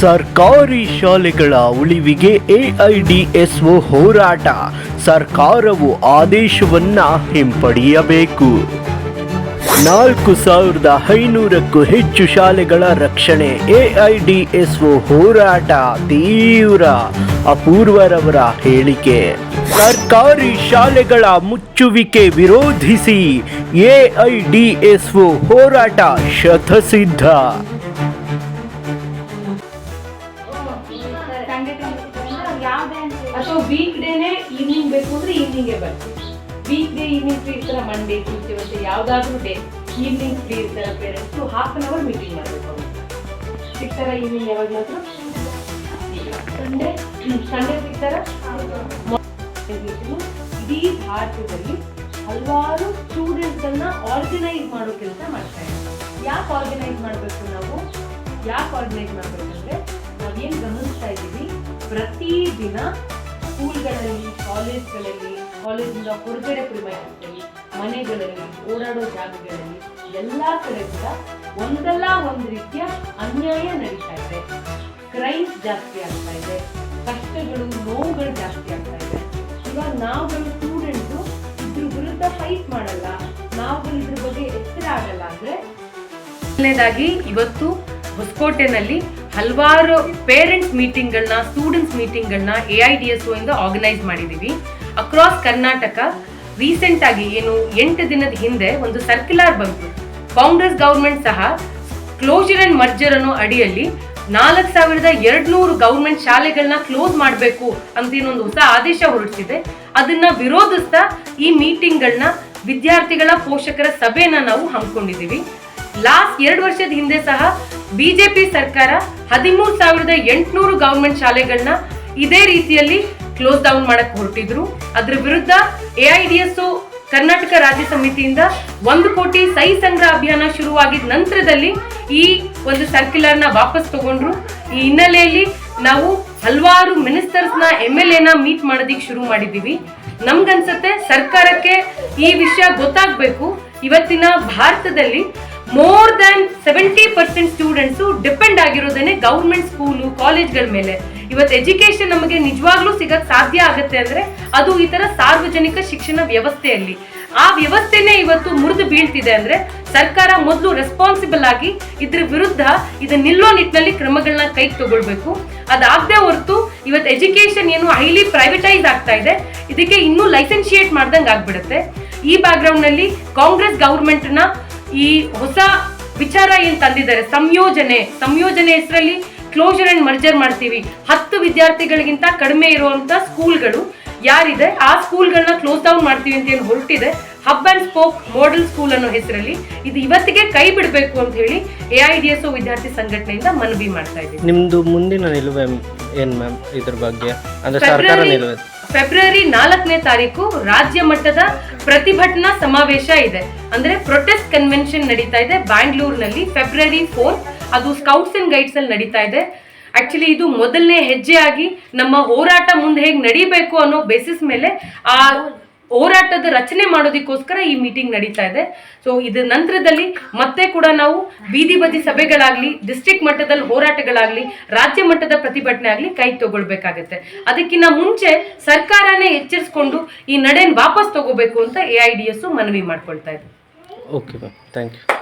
ಸರ್ಕಾರಿ ಶಾಲೆಗಳ ಉಳಿವಿಗೆ ಎಐಡಿಎಸ್ಒ ಹೋರಾಟ. ಸರ್ಕಾರವು ಆದೇಶವನ್ನ ಹಿಂಪಡೆಯಬೇಕು. ನಾಲ್ಕು ಸಾವಿರದ ಐನೂರಕ್ಕೂ ಹೆಚ್ಚು ಶಾಲೆಗಳ ರಕ್ಷಣೆ ಎಐಡಿಎಸ್ಒ ಹೋರಾಟ ತೀವ್ರ ಅಪೂರ್ವರವರ ಹೇಳಿಕೆ. ಸರ್ಕಾರಿ ಶಾಲೆಗಳ ಮುಚ್ಚುವಿಕೆ ವಿರೋಧಿಸಿ ಎಐಡಿಎಸ್ಒ ಹೋರಾಟ ಶತಸಿದ್ಧ. ಅಥವಾ ವೀಕ್ ಡೇನೆ ಈವ್ನಿಂಗ್ ಬೇಕು ಅಂದ್ರೆ ಈವ್ನಿಂಗೇ ಬರ್ತೀವಿ. ವೀಕ್ ಡೇ ಈವ್ನಿಂಗ್ ಫ್ರೀ ಇರ್ತಾರೆ ಮಂಡೇ ಟ್ಯೂಸ್ಡೇ ಮತ್ತೆ ಯಾವ್ದಾದ್ರು ಡೇ ಈವ್ನಿಂಗ್ ಫ್ರೀ ಇರ್ತಾರೆ parents half an hour meeting ಮಾಡಬೇಕು ಸಿಗ್ತಾರ ಈವ್ನಿಂಗ್ ಯಾವಾಗಲಾದ್ರು ಸಂಡೇ ಸಂಡೇ ಸಿಗ್ತಾರ? ಇಡೀ ಭಾರತದಲ್ಲಿ ಹಲವಾರು ಸ್ಟೂಡೆಂಟ್ಗಳನ್ನ ಆರ್ಗನೈಸ್ ಮಾಡೋ ಕೆಲಸ ಮಾಡ್ತಾ ಇದ್ದಾರೆ. ಯಾಕೆ ಆರ್ಗನೈಸ್ ಮಾಡಬೇಕು ನಾವು? ಯಾಕೆ ಆರ್ಗನೈಸ್ ಮಾಡಬೇಕಂದ್ರೆ ನಾವೇನು ಗಮನಿಸ್ತಾ ಇದ್ದೀವಿ? ಪ್ರತಿದಿನ ಸ್ಕೂಲ್ಗಳಲ್ಲಿ, ಕಾಲೇಜ್ಗಳಲ್ಲಿ, ಕಾಲೇಜಿಂದ ಹೊರಗಡೆ ಪ್ರಿಮೈಸಲ್ಲಿ ಮನೆಗಳಲ್ಲಿ, ಓಡಾಡೋ ಜಾಗಗಳಲ್ಲಿ, ಎಲ್ಲ ಕಡೆ ಕೂಡ ಒಂದಲ್ಲ ಒಂದು ರೀತಿಯ ಅನ್ಯಾಯ ನಡೀತಾ ಇದೆ. ಕ್ರೈಮ್ಸ್ ಜಾಸ್ತಿ ಆಗ್ತಾ ಇದೆ. ಕಷ್ಟಗಳು, ನೋವುಗಳು ಜಾಸ್ತಿ ಆಗ್ತಾ ಇದೆ. ಇವಾಗ ನಾವುಗಳು ಸ್ಟೂಡೆಂಟ್ಸು ಇದ್ರ ವಿರುದ್ಧ ಫೈಟ್ ಮಾಡಲ್ಲ. ನಾವುಗಳು ಇದ್ರ ಬಗ್ಗೆ ಎಚ್ಚರ ಆಗಲ್ಲ ಅಂದ್ರೆ ಮೊದಲನೇದಾಗಿ ಇವತ್ತು ಹೊಸಕೋಟೆನಲ್ಲಿ ಹಲವಾರು ಪೇರೆಂಟ್ಸ್ ಮೀಟಿಂಗ್ಗಳನ್ನ ಸ್ಟೂಡೆಂಟ್ಸ್ ಮೀಟಿಂಗ್ಗಳನ್ನ ಎ ಐ ಡಿ ಎಸ್ ಇಂದ ಆರ್ಗನೈಸ್ ಮಾಡಿದ್ದೀವಿ ಅಕ್ರಾಸ್ ಕರ್ನಾಟಕ ರೀಸೆಂಟ್ ಆಗಿ ಏನು ಎಂಟು ದಿನದ ಹಿಂದೆ ಒಂದು ಸರ್ಕ್ಯುಲರ್ ಬಂತು. ಕಾಂಗ್ರೆಸ್ ಗೌರ್ಮೆಂಟ್ ಸಹ ಕ್ಲೋಜರ್ ಅಂಡ್ ಮರ್ಜರ್ ಅನ್ನೋ ಅಡಿಯಲ್ಲಿ ನಾಲ್ಕು ಸಾವಿರದ ಎರಡ್ನೂರು ಗೌರ್ಮೆಂಟ್ ಶಾಲೆಗಳನ್ನ ಕ್ಲೋಸ್ ಮಾಡಬೇಕು ಅಂತ ಏನೊಂದು ಹೊಸ ಆದೇಶ ಹೊರಡಿಸಿದೆ. ಅದನ್ನ ವಿರೋಧಿಸ್ತಾ ಈ ಮೀಟಿಂಗ್ಗಳನ್ನ ವಿದ್ಯಾರ್ಥಿಗಳ ಪೋಷಕರ ಸಭೆನ ನಾವು ಹಮ್ಮಿಕೊಂಡಿದ್ದೀವಿ. ಲಾಸ್ಟ್ ಎರಡು ವರ್ಷದ ಹಿಂದೆ ಸಹ ಬಿಜೆಪಿ ಸರ್ಕಾರ ಹದಿಮೂರು ಸಾವಿರದ ಎಂಟುನೂರು ಗವರ್ಮೆಂಟ್ ಶಾಲೆಗಳನ್ನ ಇದೇ ರೀತಿಯಲ್ಲಿ ಕ್ಲೋಸ್ ಡೌನ್ ಮಾಡಕ್ ಹೊರಟಿದ್ರು. ಅದ್ರ ವಿರುದ್ಧ ಎಐಡಿಎಸ್ಒ ಕರ್ನಾಟಕ ರಾಜ್ಯ ಸಮಿತಿಯಿಂದ ಒಂದು ಕೋಟಿ ಸಹಿ ಸಂಗ್ರಹ ಅಭಿಯಾನ ಶುರುವಾಗಿದ ನಂತರದಲ್ಲಿ ಈ ಒಂದು ಸರ್ಕ್ಯುಲರ್ನ ವಾಪಸ್ ತಗೊಂಡ್ರು. ಈ ಹಿನ್ನೆಲೆಯಲ್ಲಿ ನಾವು ಹಲವಾರು ಮಿನಿಸ್ಟರ್ಸ್ನ ಎಂ ಎಲ್ ಎನ ಮೀಟ್ ಮಾಡೋದಿಕ್ ಶುರು ಮಾಡಿದ್ದೀವಿ ನಮ್ಗನ್ಸತ್ತೆ ಸರ್ಕಾರಕ್ಕೆ ಈ ವಿಷಯ ಗೊತ್ತಾಗ್ಬೇಕು. ಇವತ್ತಿನ ಭಾರತದಲ್ಲಿ more than seventy percent students depend ಆಗಿರೋದೇನೆ government school ಕಾಲೇಜ್ಗಳ ಮೇಲೆ. ಇವತ್ತು ಎಜುಕೇಶನ್ ನಮಗೆ ನಿಜವಾಗ್ಲೂ ಸಿಗಕ್ ಸಾಧ್ಯ ಆಗುತ್ತೆ ಅಂದ್ರೆ ಅದು ಈ ತರ ಸಾರ್ವಜನಿಕ ಶಿಕ್ಷಣ ವ್ಯವಸ್ಥೆಯಲ್ಲಿ. ಆ ವ್ಯವಸ್ಥೆನೇ ಇವತ್ತು ಮುರಿದು ಬೀಳ್ತಿದೆ ಅಂದ್ರೆ ಸರ್ಕಾರ ಮೊದಲು ರೆಸ್ಪಾನ್ಸಿಬಲ್ ಆಗಿ ಇದ್ರ ವಿರುದ್ಧ ಇದನ್ನ ನಿಲ್ಲೋ ನಿಟ್ಟಿನಲ್ಲಿ ಕ್ರಮಗಳನ್ನ ಕೈಗೆ ತಗೊಳ್ಬೇಕು. ಅದಾಗದೆ ಹೊರತು ಇವತ್ತು ಎಜುಕೇಶನ್ ಏನು ಹೈಲಿ ಪ್ರೈವೇಟೈಸ್ ಆಗ್ತಾ ಇದೆ. ಇದಕ್ಕೆ ಇನ್ನೂ ಲೈಸೆನ್ಶಿಯೇಟ್ ಮಾಡ್ದಂಗೆ ಆಗ್ಬಿಡುತ್ತೆ. ಈ ಬ್ಯಾಕ್ಗ್ರೌಂಡ್ನಲ್ಲಿ ಕಾಂಗ್ರೆಸ್ ಗೌರ್ಮೆಂಟ್ನ ಈ ಹೊಸ ವಿಚಾರ ಏನು ತಂದಿದ್ದಾರೆ? ಸಂಯೋಜನೆ. ಸಂಯೋಜನೆ ಹೆಸರಲ್ಲಿ ಕ್ಲೋಜರ್ ಅಂಡ್ ಮರ್ಜರ್ ಮಾಡ್ತೀವಿ. ಹತ್ತು ವಿದ್ಯಾರ್ಥಿಗಳಿಗಿಂತ ಕಡಿಮೆ ಇರುವಂತ ಸ್ಕೂಲ್ಗಳು ಯಾರಿದೆ? ಆ ಸ್ಕೂಲ್ಗಳನ್ನ ಕ್ಲೋಸ್ ಡೌನ್ ಮಾಡ್ತೀವಿ ಅಂತ ಏನು ಹೊರಟಿದೆ? Hub and spoke model school ಅನ್ನೋ ಹೆಸರಲ್ಲಿ ಇದು ಇವತ್ತಿಗೆ ಕೈ ಬಿಡಬೇಕು ಅಂತ ಹೇಳಿ ಎ ಐ ಡಿ ಎಸ್ ವಿದ್ಯಾರ್ಥಿ ಸಂಘಟನೆಯಿಂದ ಮನವಿ ಮಾಡ್ತಾ ಇದ್ದೀವಿ. ನಿಮ್ದು ಮುಂದಿನ ನಿಲುವೆ ಏನ್ ಮ್ಯಾಮ್ ಇದ್ರ ಬಗ್ಗೆ? ಅಂದ್ರೆ ಸರ್ಕಾರ ನಿಲುವೆ. ಫೆಬ್ರವರಿ ನಾಲ್ಕನೇ ತಾರೀಕು ರಾಜ್ಯ ಮಟ್ಟದ ಪ್ರತಿಭಟನಾ ಸಮಾವೇಶ ಇದೆ. ಅಂದ್ರೆ ಪ್ರೊಟೆಸ್ಟ್ ಕನ್ವೆನ್ಷನ್ ನಡೀತಾ ಇದೆ ಬ್ಯಾಂಗ್ಳೂರ್ನಲ್ಲಿ ಫೆಬ್ರವರಿ ಫೋರ್ ಅದು ಸ್ಕೌಟ್ಸ್ ಅಂಡ್ ಗೈಡ್ಸ್ ಅಲ್ಲಿ ನಡೀತಾ ಇದೆ. ಆಕ್ಚುಲಿ ಇದು ಮೊದಲನೇ ಹೆಜ್ಜೆ ಆಗಿ ನಮ್ಮ ಹೋರಾಟ ಮುಂದೆ ಹೇಗೆ ನಡಿಬೇಕು ಅನ್ನೋ ಬೇಸಿಸ್ ಮೇಲೆ ಆ ಹೋರಾಟದ ರಚನೆ ಮಾಡೋದಕ್ಕೋಸ್ಕರ ಈ ಮೀಟಿಂಗ್ ನಡೀತಾ ಇದೆ. ಸೊ ಇದರ ನಂತರದಲ್ಲಿ ಮತ್ತೆ ಕೂಡ ನಾವು ಬೀದಿ ಬದಿ ಸಭೆಗಳಾಗ್ಲಿ ಡಿಸ್ಟ್ರಿಕ್ಟ್ ಮಟ್ಟದಲ್ಲಿ ಹೋರಾಟಗಳಾಗ್ಲಿ, ರಾಜ್ಯ ಮಟ್ಟದ ಪ್ರತಿಭಟನೆ ಆಗ್ಲಿ ಕೈ ತಗೊಳ್ಬೇಕಾಗತ್ತೆ. ಅದಕ್ಕಿಂತ ಮುಂಚೆ ಸರ್ಕಾರನೇ ಎಚ್ಚರಿಸ್ಕೊಂಡು ಈ ನಡೆನ್ ವಾಪಸ್ ತಗೋಬೇಕು ಅಂತ ಎ ಐ ಡಿ ಎಸ್ ಮನವಿ ಮಾಡ್ಕೊಳ್ತಾ ಇದೆ. Okay ma'am thank you